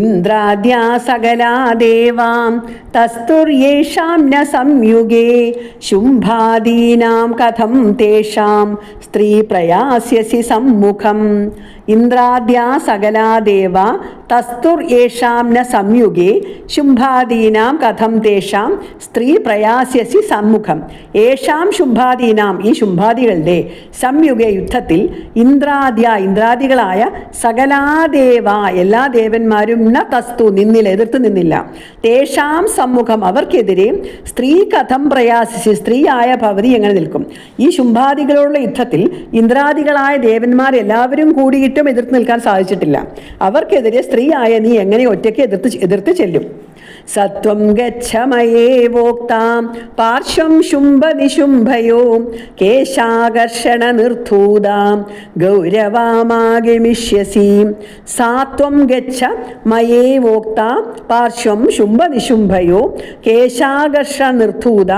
ഇന്ദ്രാദ്യാ സകലാ ദേവാം തസ്തുർയേഷാം ന സംയുഗേ. ശുംഭാദീനാം കഥം തേഷാം സ്ത്രീ പ്രയാസ്യസി സമ്മുഖം. ഇന്ദ്രാദ്യാ സകലാദേവ തസ്തുർ യേഷാം ന സംയുഗേ ശുംഭാദീനാം കഥം തേഷാം സ്ത്രീ പ്രയാസ്യസി സമ്മുഖം യേഷാം ശുംഭാദീനാം ഈ ശുംഭാദികളുടെ സംയുഗ യുദ്ധത്തിൽ ഇന്ദ്രാദ്യ ഇന്ദ്രാദികളായ സകലാദേവ എല്ലാ ദേവന്മാരും ന തസ്തു നിന്നില്ല എതിർത്ത് നിന്നില്ല. തേഷാം സമ്മുഖം അവർക്കെതിരെ സ്ത്രീ കഥം പ്രയാസിച്ച് സ്ത്രീയായ ഭവതി എങ്ങനെ നിൽക്കും? ഈ ശുംഭാദികളോടുള്ള യുദ്ധത്തിൽ ഇന്ദ്രാദികളായ ദേവന്മാർ എല്ലാവരും കൂടിയിട്ടും എതിർത്ത് നിൽക്കാൻ സാധിച്ചിട്ടില്ല. അവർക്കെതിരെ സ്ത്രീ ആയ നീ എങ്ങനെ ഒറ്റയ്ക്ക് എതിർത്ത് എതിർത്ത് ചെല്ലും? സത്വം ഗച്ഛമയേവോക്താം പാർശ്വം ശുംഭ നിശുംഭയോ കേശാകർഷണ നിർധൂതാം ഗൗരവാമാഗമിഷ്യസി സാത്വം ഗച്ഛ മയേവോക്താം പാർശ്വം ശുംഭനിശുംഭയോ കേശാകർഷണ നിർധൂത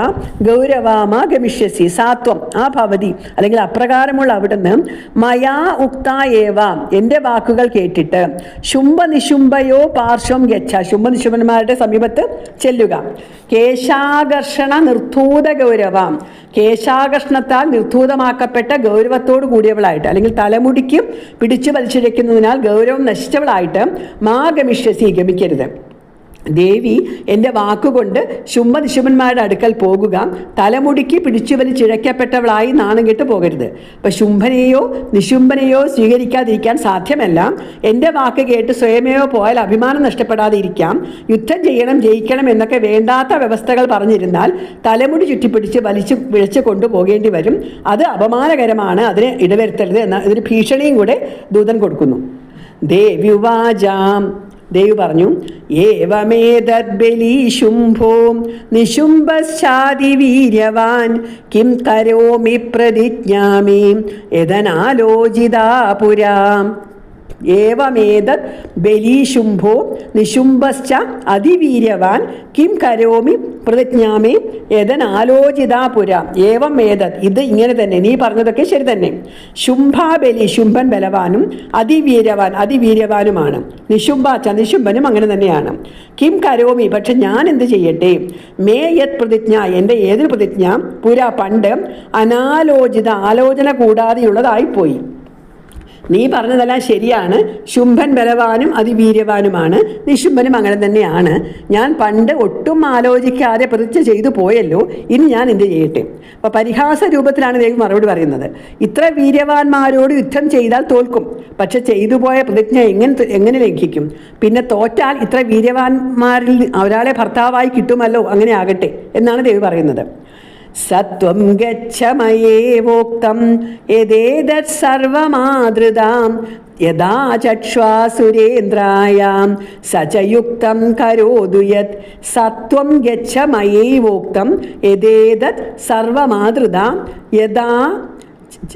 ഗൗരവാമാഗമിഷ്യസി സാത്വം ആ ഭവതി അല്ലെങ്കിൽ അപ്രകാരമുള്ള അവിടുന്ന് മയാ ഉക്ത ഏവ എന്റെ വാക്കുകൾ കേട്ടിട്ട് ശുംഭ നിശുംഭയോ പാർശ്വം ഗച്ഛ. ശുംഭ നിശുംഭന്മാരുടെ സമീപത്ത് ചെല്ലുക. കേശാകർഷണ നിർധൂത ഗൗരവം. കേശാകർഷണത്താൽ നിർധൂതമാക്കപ്പെട്ട ഗൗരവത്തോട് കൂടിയവളായിട്ട് അല്ലെങ്കിൽ തലമുടിക്ക് പിടിച്ചു വലിച്ചിഴയ്ക്കുന്നതിനാൽ ഗൗരവം നശിച്ചവളായിട്ട് മാ ഗമിഷ്യസി ഗമിക്കരുത്. ദേവി എന്റെ വാക്കുകൊണ്ട് ശുമ്മ നിശുംഭന്മാരുടെ അടുക്കൽ പോകുക. തലമുടിക്ക് പിടിച്ചു ചിഴയ്ക്കപ്പെട്ടവളായി നാണം കെട്ട് പോകരുത്. അപ്പം ശുംഭനെയോ നിശുംഭനെയോ സ്വീകരിക്കാതിരിക്കാൻ സാധ്യമല്ല. എന്റെ വാക്ക് കേട്ട് സ്വയമേയോ പോയാൽ അഭിമാനം നഷ്ടപ്പെടാതെ ഇരിക്കാം യുദ്ധം ചെയ്യണം ജയിക്കണം എന്നൊക്കെ വേണ്ടാത്ത വ്യവസ്ഥകൾ പറഞ്ഞിരുന്നാൽ തലമുടി ചുറ്റിപ്പിടിച്ച് വലിച്ചു വിളിച്ചു കൊണ്ടുപോകേണ്ടി വരും. അത് അപമാനകരമാണ്. അതിന് ഇടവരുത്തരുത് എന്ന ഇതിന് ഭീഷണിയും കൂടെ ദൂതൻ കൊടുക്കുന്നു. ദേവ്യുവാചാം ദേവി പറഞ്ഞു നിശുംഭശ്ചാതിവീര്യവാൻ കിം കരോമി പ്രതിജ്ഞാമി യതനാലോചിതാ പുരാ. ഏവമേതത് ബലീശുംഭോ നിശുംഭശ്ച അതിവീര്യവാൻ കിം കരോമി പ്രതിജ്ഞാമേ യതനാലോചിതാ പുര. ഏവം ഏതത് ഇത് ഇങ്ങനെ തന്നെ. നീ പറഞ്ഞതൊക്കെ ശരി തന്നെ. ശുംഭാബലി ശുംഭൻ ബലവാനും അതിവീര്യവാൻ അതിവീര്യവാനുമാണ്. നിശുംഭാച്ച നിശുംഭനും അങ്ങനെ തന്നെയാണ്. കിം കരോമി പക്ഷെ ഞാൻ എന്ത് ചെയ്യട്ടെ? മേ യത് പ്രതിജ്ഞ എന്റെ ഏതൊരു പ്രതിജ്ഞ? പുര പണ്ട് അനാലോചിത ആലോചന കൂടാതെയുള്ളതായിപ്പോയി. നീ പറഞ്ഞതെല്ലാം ശരിയാണ്. ശുംഭൻ ബലവാനും അതിവീര്യവാനുമാണ്. നിശുംഭനും അങ്ങനെ തന്നെയാണ്. ഞാൻ പണ്ട് ഒട്ടും ആലോചിക്കാതെ പ്രതിജ്ഞ ചെയ്തു പോയല്ലോ. ഇനി ഞാൻ എന്ത് ചെയ്യട്ടെ? അപ്പോൾ പരിഹാസ രൂപത്തിലാണ് ദേവി മറുപടി പറയുന്നത്. ഇത്ര വീര്യവാന്മാരോട് യുദ്ധം ചെയ്താൽ തോൽക്കും. പക്ഷെ ചെയ്തു പോയ പ്രതിജ്ഞ എങ്ങനെ എങ്ങനെ ലംഘിക്കും? പിന്നെ തോറ്റാൽ ഇത്ര വീര്യവാന്മാരിൽ ഒരാളെ ഭർത്താവായി കിട്ടുമല്ലോ? അങ്ങനെ ആകട്ടെ എന്നാണ് ദേവി പറയുന്നത്. സത്വം ഗച്ഛമയേവോക്തം യദേതത് സർവമാതൃതാം യഥാ ചക്ഷ്വാസുരേന്ദ്രായാം സ ച യുക്തം കരോതു യത് സത്വം ഗച്ഛമയേവോക്തം യദേതത് സർവമാതൃതാം യഥാ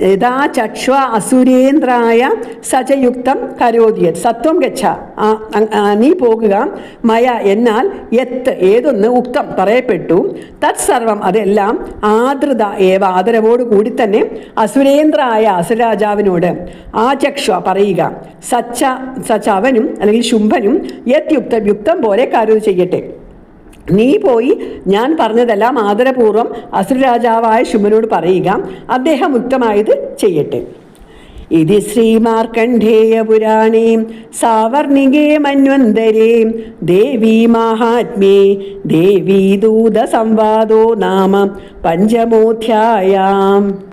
യഥാ ചക്ഷ്വ അസുരേന്ദ്രായ സജയുക്തം കരോതിയത് സത്വം ഗച്ഛ. നീ പോകുക. മയ എന്നാൽ എത്ത് ഏതൊന്ന് ഉക്തം പറയപ്പെട്ടു. തത് സർവം അതെല്ലാം ആദൃത ഏവ ആദരവോട് കൂടി തന്നെ അസുരേന്ദ്രായ അസുരാജാവിനോട് ആ ചക്ഷ്വ പറയുക സച്ച സച്ച അവനും അല്ലെങ്കിൽ ശുംഭനും യത് യുക്തം യുക്തം പോലെ കരുത് ചെയ്യട്ടെ. നീ പോയി ഞാൻ പറഞ്ഞതെല്ലാം ആദരപൂർവം അസുരരാജാവായ ശുഭനോട് പറയുക. അദ്ദേഹം ഉത്തമായത് ചെയ്യട്ടെ. ഇതി ശ്രീമാർക്കണ്ഡേയപുരാണേ സാവർണികേ മന്വന്തരേ ദേവീ ദൂത സംവാദോ നാമ പഞ്ചമോധ്യായാം.